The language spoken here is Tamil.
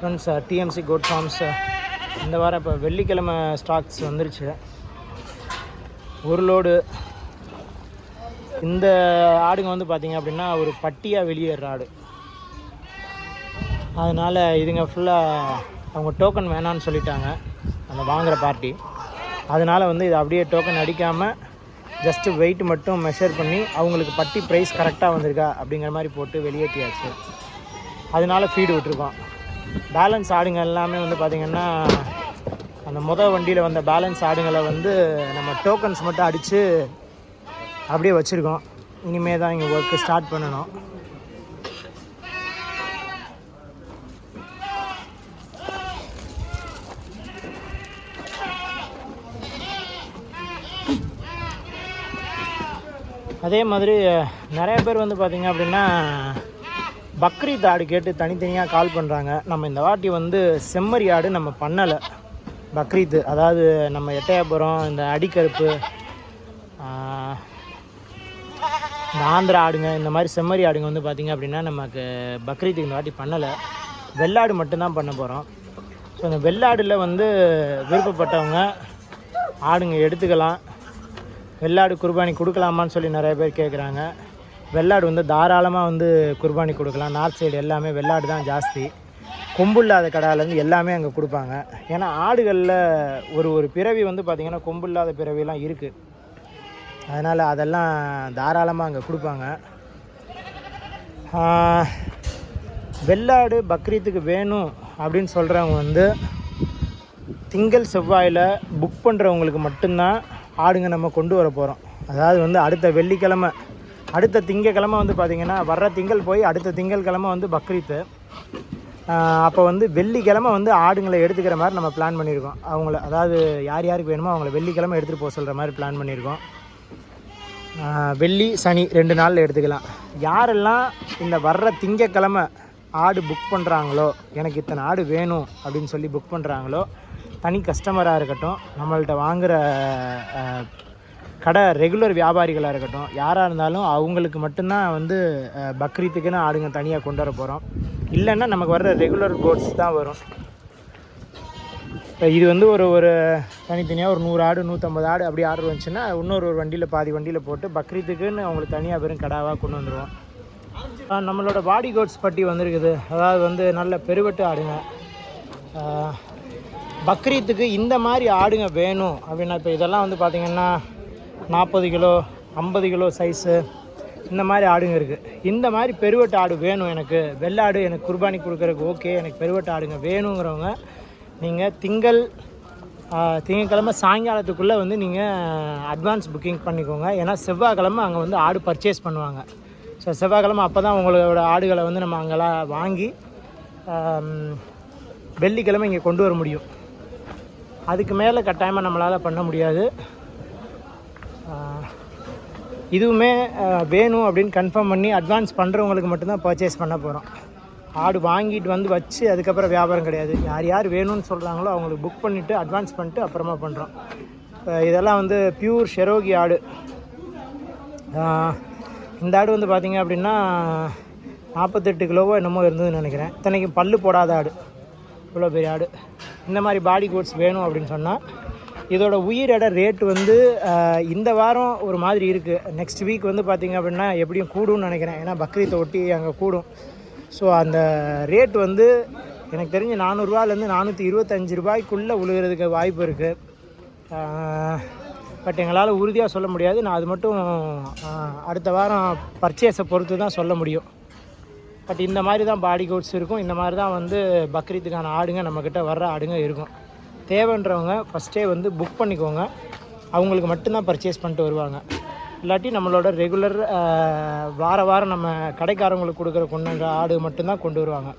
ஃப்ரெண்ட்ஸ் டிஎம்சி கோட் ஃபார்ம்ஸ் இந்த வாரம் இப்போ வெள்ளிக்கிழமை ஸ்டாக்ஸ் வந்துருச்சு. ஒரு லோடு இந்த ஆடுங்க வந்து பார்த்தீங்க அப்படின்னா ஒரு பட்டியாக வெளியேற ஆடு. அதனால் இதுங்க ஃபுல்லாக அவங்க டோக்கன் வேணான்னு சொல்லிட்டாங்க. அந்த வாங்குகிற பார்ட்டி அதனால் வந்து இது அப்படியே டோக்கன் அடிக்காமல் ஜஸ்ட்டு வெயிட் மட்டும் மெஷர் பண்ணி அவங்களுக்கு பட்டி ப்ரைஸ் கரெக்டாக வந்திருக்கா அப்படிங்கிற மாதிரி போட்டு வெளியேற்றியாச்சு அதனால ஃபீடு விட்டுருக்கோம். பேலன்ஸ் ஆடுங்க எல்லாமே வந்து பார்த்திங்கன்னா அந்த முதல் வண்டியில் வந்த பேலன்ஸ் ஆடுங்களை வந்து நம்ம டோக்கன்ஸ் மட்டும் அடித்து அப்படியே வச்சுருக்கோம். இனிமே தான் இங்கே ஒர்க்கு ஸ்டார்ட் பண்ணணும். அதே மாதிரி நிறைய பேர் வந்து பார்த்திங்க அப்படின்னா பக்ரீத் ஆடு கேட்டு தனித்தனியாக கால் பண்ணுறாங்க நம்ம இந்த வாட்டி வந்து செம்மறி ஆடு நம்ம பண்ணலை. பக்ரீத்து அதாவது நம்ம எட்டயபுரம் இந்த அடிக்கருப்பு இந்த ஆந்திரா ஆடுங்க இந்த மாதிரி செம்மறி ஆடுங்க வந்து பார்த்திங்க அப்படின்னா நமக்கு பக்ரீத்துக்கு இந்த வாட்டி பண்ணலை. வெள்ளாடு மட்டும்தான் பண்ண போகிறோம் ஸோ இந்த வெள்ளாடில் வந்து விருப்பப்பட்டவங்க ஆடுங்க எடுத்துக்கலாம். வெள்ளாடு குர்பானி கொடுக்கலாமான்னு சொல்லி நிறைய பேர் கேட்குறாங்க வெள்ளாடு வந்து தாராளமாக வந்து குர்பானி கொடுக்கலாம். நார்த் சைடு எல்லாமே வெள்ளாடு தான் ஜாஸ்தி. கொம்பு இல்லாத கடாலேருந்து எல்லாமே அங்கே கொடுப்பாங்க. ஏன்னா ஆடுகளில் ஒரு ஒரு பிறவி வந்து பார்த்திங்கன்னா கொம்பு இல்லாத பிறவிலாம் இருக்குது அதனால் அதெல்லாம் தாராளமாக அங்கே கொடுப்பாங்க. வெள்ளாடு பக்ரீத்துக்கு வேணும் அப்படின்னு சொல்கிறவங்க வந்து திங்கள் செவ்வாயில் புக் பண்ணுறவங்களுக்கு மட்டும்தான் ஆடுங்க நம்ம கொண்டு வர போகிறோம் அதாவது வந்து அடுத்த வெள்ளிக்கிழமை அடுத்த திங்கக்கிழமை வந்து பார்த்திங்கன்னா வர்ற திங்கள் போய் அடுத்த திங்கட்கிழமை வந்து பக்ரீத்து. அப்போ வந்து வெள்ளிக்கிழமை வந்து ஆடுங்களை எடுத்துக்கிற மாதிரி நம்ம பிளான் பண்ணியிருக்கோம். அவங்கள அதாவது யார் யாருக்கு வேணுமோ அவங்கள வெள்ளிக்கிழமை எடுத்துகிட்டு போக சொல்கிற மாதிரி பிளான் பண்ணியிருக்கோம். வெள்ளி சனி ரெண்டு நாளில் எடுத்துக்கலாம். யாரெல்லாம் இந்த வர்ற திங்கக்கிழமை ஆடு புக் பண்ணுறாங்களோ எனக்கு இத்தனை ஆடு வேணும் அப்படின்னு சொல்லி புக் பண்ணுறாங்களோ தனி கஸ்டமராக இருக்கட்டும் நம்மள்ட்ட வாங்குகிற கடை ரெகுலர் வியாபாரிகளாக இருக்கட்டும் யாராக இருந்தாலும் அவங்களுக்கு மட்டும்தான் வந்து பக்ரீத்துக்குன்னு ஆடுங்க தனியாக கொண்டு வர போகிறோம் இல்லைன்னா நமக்கு வர்ற ரெகுலர் கோட்ஸ் தான் வரும். இப்போ இது வந்து ஒரு ஒரு தனித்தனியாக ஒரு நூறு ஆடு நூற்றம்பது ஆடு அப்படி ஆர்டர் வந்துச்சுன்னா இன்னொரு ஒரு வண்டியில் பாதி வண்டியில் போட்டு பக்ரீத்துக்குன்னு அவங்களுக்கு தனியாக வெறும் கடாவாக கொண்டு வந்துடுவோம் நம்மளோட பாடி கோட்ஸ் பட்டி வந்திருக்குது. அதாவது வந்து நல்ல பெருவெட்டு ஆடுங்க. பக்ரீத்துக்கு இந்த மாதிரி ஆடுங்க வேணும் அப்படின்னா இப்போ இதெல்லாம் வந்து பார்த்திங்கன்னா நாற்பது கிலோ ஐம்பது கிலோ சைஸு இந்த மாதிரி ஆடுங்க இருக்குது இந்த மாதிரி பெருவெட்டு ஆடு வேணும் எனக்கு. வெள்ளாடு எனக்கு குர்பானி கொடுக்குறதுக்கு ஓகே எனக்கு பெருவெட்டு ஆடுங்க வேணுங்கிறவங்க நீங்கள் திங்கள் திங்கக்கிழமை சாயங்காலத்துக்குள்ளே வந்து நீங்கள் அட்வான்ஸ் புக்கிங் பண்ணிக்கோங்க. ஏன்னா செவ்வாய்க்கிழமை அங்கே வந்து ஆடு பர்ச்சேஸ் பண்ணுவாங்க. ஸோ செவ்வாய்க்கிழமை அப்போ தான் உங்களோட ஆடுகளை வந்து நம்ம அங்கெல்லாம் வாங்கி வெள்ளிக்கிழமை இங்கே கொண்டு வர முடியும். அதுக்கு மேலே கட்டாயமாக நம்மளால் பண்ண முடியாது. இதுவுமே வேணும் அப்படின்னு கன்ஃபார்ம் பண்ணி அட்வான்ஸ் பண்ணுறவங்களுக்கு மட்டும்தான் பர்ச்சேஸ் பண்ண போகிறோம் ஆடு வாங்கிட்டு வந்து வச்சு அதுக்கப்புறம் வியாபாரம் கிடையாது. யார் யார் வேணும்னு சொல்கிறாங்களோ அவங்களுக்கு புக் பண்ணிவிட்டு அட்வான்ஸ் பண்ணிட்டு அப்புறமா பண்ணுறோம் இதெல்லாம் வந்து பியூர் ஷெரோகி ஆடு. இந்த ஆடு வந்து பார்த்திங்க அப்படின்னா நாற்பத்தெட்டு கிலோவோ என்னமோ இருந்ததுன்னு நினைக்கிறேன். இத்தனைக்கும் பல்லு போடாத ஆடு. இவ்வளோ பெரிய ஆடு. இந்த மாதிரி பாடி கோட்ஸ் வேணும் அப்படின்னு சொன்னால் இதோட உயிர் எடை ரேட் வந்து இந்த வாரம் ஒரு மாதிரி இருக்குது நெக்ஸ்ட் வீக் வந்து பார்த்திங்க அப்படின்னா எப்படியும் கூடும்னு நினைக்கிறேன். ஏன்னா பக்ரீத்தை ஒட்டி அங்கே கூடும். ஸோ அந்த ரேட் வந்து எனக்கு தெரிஞ்சு நானூறுரூவாலேருந்து நானூற்றி இருபத்தஞ்சி ரூபாய்க்குள்ளே விழுகிறதுக்கு வாய்ப்பு இருக்குது பட் எங்களால் உறுதியாக சொல்ல முடியாது. நான் அது மட்டும் அடுத்த வாரம் பர்ச்சேஸை பொறுத்து தான் சொல்ல முடியும். பட் இந்த மாதிரி தான் பாடி கோட்ஸ் இருக்கும். இந்த மாதிரி தான் வந்து பக்ரீத்துக்கான ஆடுங்க நம்மக்கிட்ட வர்ற ஆடுங்க இருக்கும். தேவைன்றவங்க ஃபஸ்ட்டே வந்து புக் பண்ணிக்கோங்க. அவங்களுக்கு மட்டும்தான் பர்ச்சேஸ் பண்ணிட்டு வருவாங்க. இல்லாட்டி நம்மளோட ரெகுலர் வார வாரம் நம்ம கடைக்காரங்களுக்கு கொடுக்குற கொண்டாங்க ஆடு மட்டும்தான் கொண்டு வருவாங்க.